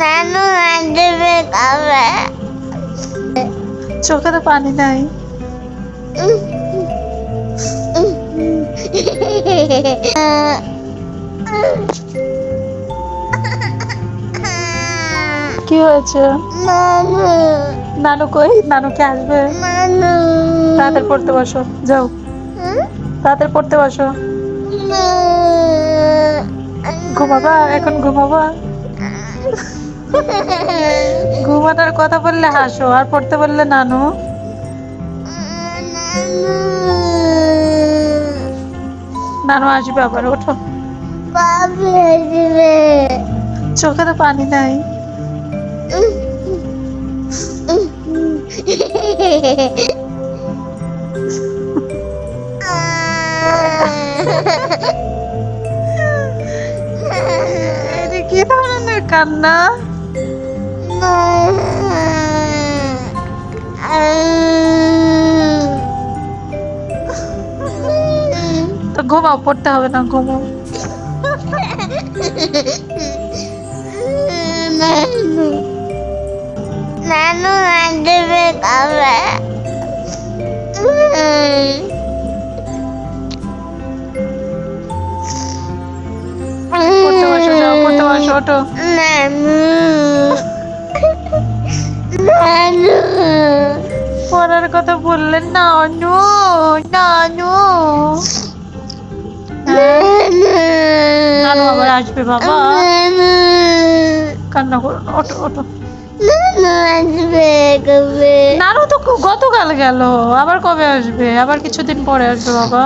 নানু আসবে কবে চোখে তো পানি নাই। কি হয়েছে? নানু। নানু কই? নানুকে আসবে? নানু। তাড়াতাড়ি পড়তে বসো যাও। তাড়াতাড়ি পড়তে বসো। ঘুমাবা এখন ঘুমাবা। ঘুমানোর কথা বললে হাসো আর পড়তে বললে নানু। নানু আসবে আবার ওঠো। চোখে তো পানি নাই। কি ধরনের কান্না? তো ঘুমাও পড়তে হবে না ঘুমাও। নানু। পড়ার কথা বললেন নানু নানু। নানু। আবার আসবে বাবা। কান্না করো ওঠো ওঠো। নানু তো গতকাল গেল আবার কবে আসবে? আবার কিছুদিন পরে আসবে বাবা।